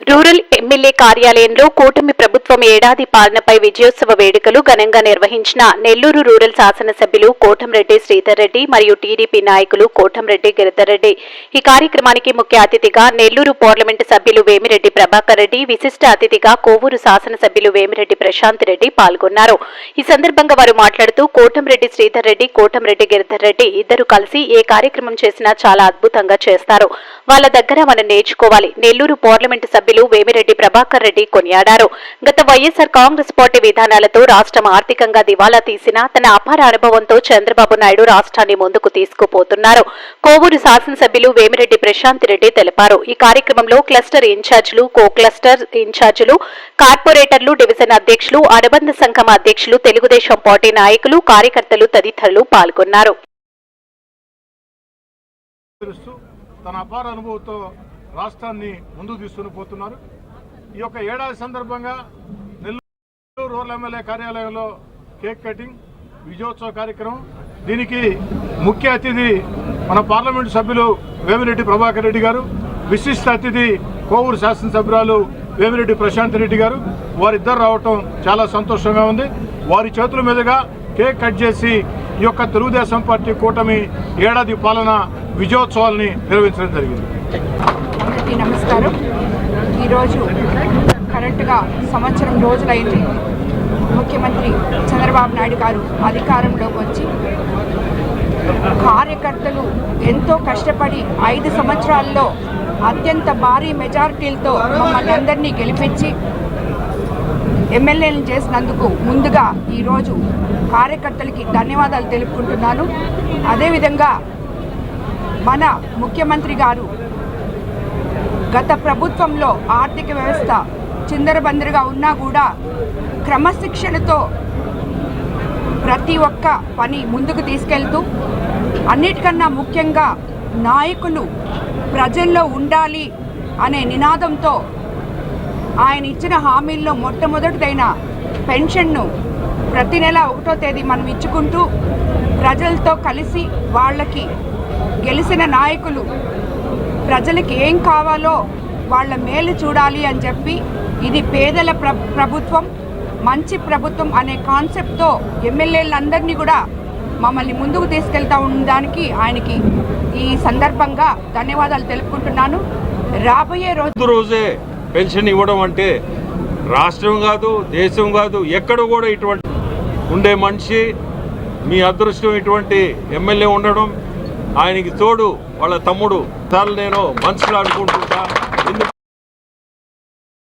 Rural MLA కార్యాలయంలో కూటమి ప్రభుత్వం ఏడాది పాలనపై విజయోత్సవ వేడుకలు ఘనంగా నిర్వహించిన నెల్లూరు రూరల్ శాసనసభ్యులు కోటంరెడ్డి శ్రీధర్ రెడ్డి మరియు టీడీపీ నాయకులు కోటంరెడ్డి గిరిధర్ రెడ్డి ఈ కార్యక్రమానికి ముఖ్య అతిథిగా నెల్లూరు పార్లమెంటు సభ్యులు వేమిరెడ్డి ప్రభాకర్ రెడ్డి విశిష్ట అతిథిగా కోవూరు శాసనసభ్యులు వేమిరెడ్డి ప్రశాంత్ రెడ్డి పాల్గొన్నారు. ఈ సందర్భంగా వారు మాట్లాడుతూ కోటంరెడ్డి శ్రీధర్ రెడ్డి కోటంరెడ్డి గిరిధర్ రెడ్డి ఇద్దరు కలిసి ఏ కార్యక్రమం చేసినా చాలా అద్భుతంగా చేస్తారు. వాళ్ళ దగ్గర మనం నేర్చుకోవాలి. నెల్లూరు పార్లమెంటు సభ్యులు వేమిరెడ్డి ప్రభాకర్ రెడ్డి కొనియాడారు. గత వైఎస్ఆర్ కాంగ్రెస్ పార్టీ విధానాలతో రాష్ట్రం ఆర్థికంగా దివాలా తీసినా తన అపార అనుభవంతో చంద్రబాబు నాయుడు రాష్ట్రాన్ని ముందుకు తీసుకుపోతున్నారు. కోవూరు శాసనసభ్యులు వేమిరెడ్డి ప్రశాంత్ రెడ్డి తెలిపారు. ఈ కార్యక్రమంలో క్లస్టర్ ఇన్ఛార్జీలు కో క్లస్టర్ ఇన్ఛార్జీలు కార్పొరేటర్లు డివిజన్ అధ్యక్షులు అనుబంధ సంఘం అధ్యక్షులు తెలుగుదేశం పార్టీ నాయకులు కార్యకర్తలు తదితరులు పాల్గొన్నారు. తన అపార అనుభవంతో రాష్ట్రాన్ని ముందుకు తీసుకుని పోతున్నారు. ఈ యొక్క ఏడాది సందర్భంగా నెల్లూరు రూరల్ ఎమ్మెల్యే కార్యాలయంలో కేక్ కటింగ్ విజయోత్సవ కార్యక్రమం దీనికి ముఖ్య అతిథి మన పార్లమెంటు సభ్యులు వేమిరెడ్డి ప్రభాకర్ రెడ్డి గారు విశిష్ట అతిథి కోవూరు శాసనసభ్యురాలు వేమిరెడ్డి ప్రశాంత్ రెడ్డి గారు. వారిద్దరు రావటం చాలా సంతోషంగా ఉంది. వారి చేతుల మీదుగా కేక్ కట్ చేసి ఈ యొక్క తెలుగుదేశం పార్టీ కూటమి ఏడాది పాలన విజయోత్సవాల్ని నిర్వహించడం జరిగింది. అందరికీ నమస్కారం. ఈరోజు కరెక్ట్గా సంవత్సరం రోజులైంది. ముఖ్యమంత్రి చంద్రబాబు నాయుడు గారు అధికారంలోకి వచ్చి కార్యకర్తలు ఎంతో కష్టపడి ఐదు సంవత్సరాల్లో అత్యంత భారీ మెజారిటీలతో మమ్మల్ని అందరినీ గెలిపించి ఎమ్మెల్యేలను చేసినందుకు ముందుగా ఈరోజు కార్యకర్తలకి ధన్యవాదాలు తెలుపుకుంటున్నాను. అదేవిధంగా మన ముఖ్యమంత్రి గారు గత ప్రభుత్వంలో ఆర్థిక వ్యవస్థ చిందరబందరగా ఉన్నా కూడా క్రమశిక్షణతో ప్రతి ఒక్క పని ముందుకు తీసుకెళ్తూ అన్నిటికన్నా ముఖ్యంగా నాయకులు ప్రజల్లో ఉండాలి అనే నినాదంతో ఆయన ఇచ్చిన హామీల్లో మొట్టమొదటిదైన పెన్షన్ను ప్రతి నెల ఒకటో తేదీ మనం ఇచ్చుకుంటూ ప్రజలతో కలిసి వాళ్ళకి గెలిచిన నాయకులు ప్రజలకు ఏం కావాలో వాళ్ళ మేలు చూడాలి అని చెప్పి ఇది పేదల ప్ర ప్రభుత్వం మంచి ప్రభుత్వం అనే కాన్సెప్ట్తో ఎమ్మెల్యేలందరినీ కూడా మమ్మల్ని ముందుకు తీసుకెళ్తా ఉండడానికి ఆయనకి ఈ సందర్భంగా ధన్యవాదాలు తెలుపుకుంటున్నాను. రాబోయే రోజు రోజే పెన్షన్ ఇవ్వడం అంటే రాష్ట్రం కాదు దేశం కాదు ఎక్కడ కూడా ఇటువంటి ఉండే మనిషి మీ అదృష్టం ఇటువంటి ఎమ్మెల్యే ఉండడం ఆయనకి తోడు వాళ్ళ తమ్ముడు సార్లు నేను మనుషులు అనుకుంటుంటా.